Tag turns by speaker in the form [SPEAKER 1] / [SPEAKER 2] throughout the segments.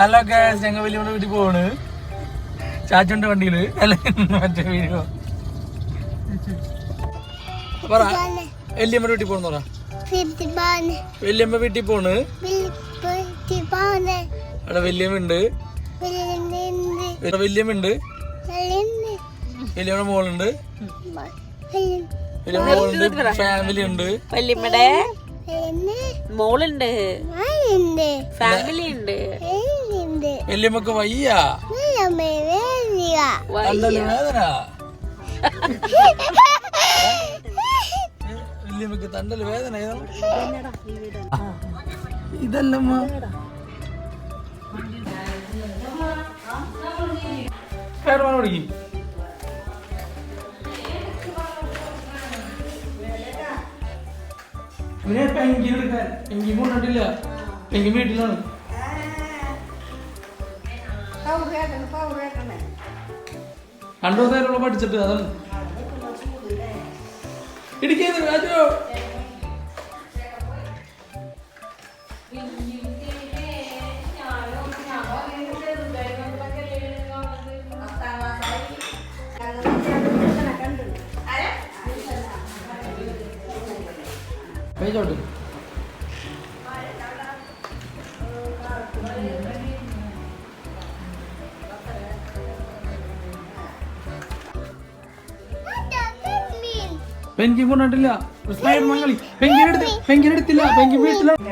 [SPEAKER 1] Hello guys ഞങ്ങൾ
[SPEAKER 2] വലിയ വീട്ടിൽ പോണ് ചാച്ചുണ്ട് വണ്ടിയിൽ. അല്ല? മറ്റേ വീഡിയോ
[SPEAKER 3] പറ.
[SPEAKER 2] വല്യമ്മ വീട്ടിൽ പോണെന്ന് പറ. വല്യമ്മ വീട്ടിൽ പോണ്. അവിടെ വല്യമ്മ ഉണ്ട്
[SPEAKER 3] ഇവിടെ
[SPEAKER 2] വല്യമ്മ. ഉണ്ട് വല്യമ്മയുടെ മോളുണ്ട്. വല്യമ്മ.
[SPEAKER 3] മോളുണ്ട്.
[SPEAKER 1] ഫാമിലി ഉണ്ട്. വല്യമ്മയുടെ മോളുണ്ട്. ഫാമിലി ഉണ്ട്.
[SPEAKER 2] വല്യമ്മക്ക് വയ്യ.
[SPEAKER 1] കണ്ടല്ലോ വേദന.
[SPEAKER 2] വല്യമ്മക്ക് തണ്ടൽ വേദന? ഇതല്ലമ്മ തുടങ്ങി ഇവനെ പെങ്കിൻ എടുക്കാൻ. പെങ്കിൻ കൊണ്ടിട്ടില്ല പെങ്കിൻ വീട്ടിലാണ്
[SPEAKER 4] രണ്ടു
[SPEAKER 2] ദിവസമായിട്ടുള്ള പഠിച്ചിട്ട് അതാണ്. ഇടിക്കുന്നത് രാജു. പേജോട്ട് പെൻകിൻ കൊണ്ടിട്ടില്ല.
[SPEAKER 3] എടുത്ത് പെൻകിൻ എടുത്തില്ല. പെൻകിൻ വീട്ടിലാണ്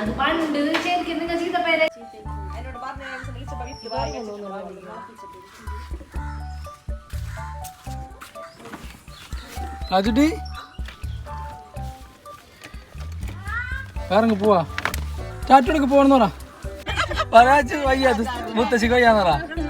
[SPEAKER 2] അത്
[SPEAKER 5] പണ്ട് ശരിക്കും
[SPEAKER 2] നിങ്ങൾ പോവാ? ചാറ്റോടൊക്കെ പോകണമെന്ന് പറ. 笑
[SPEAKER 4] っちゃは嫌です。もっとし
[SPEAKER 2] ごい嫌なら。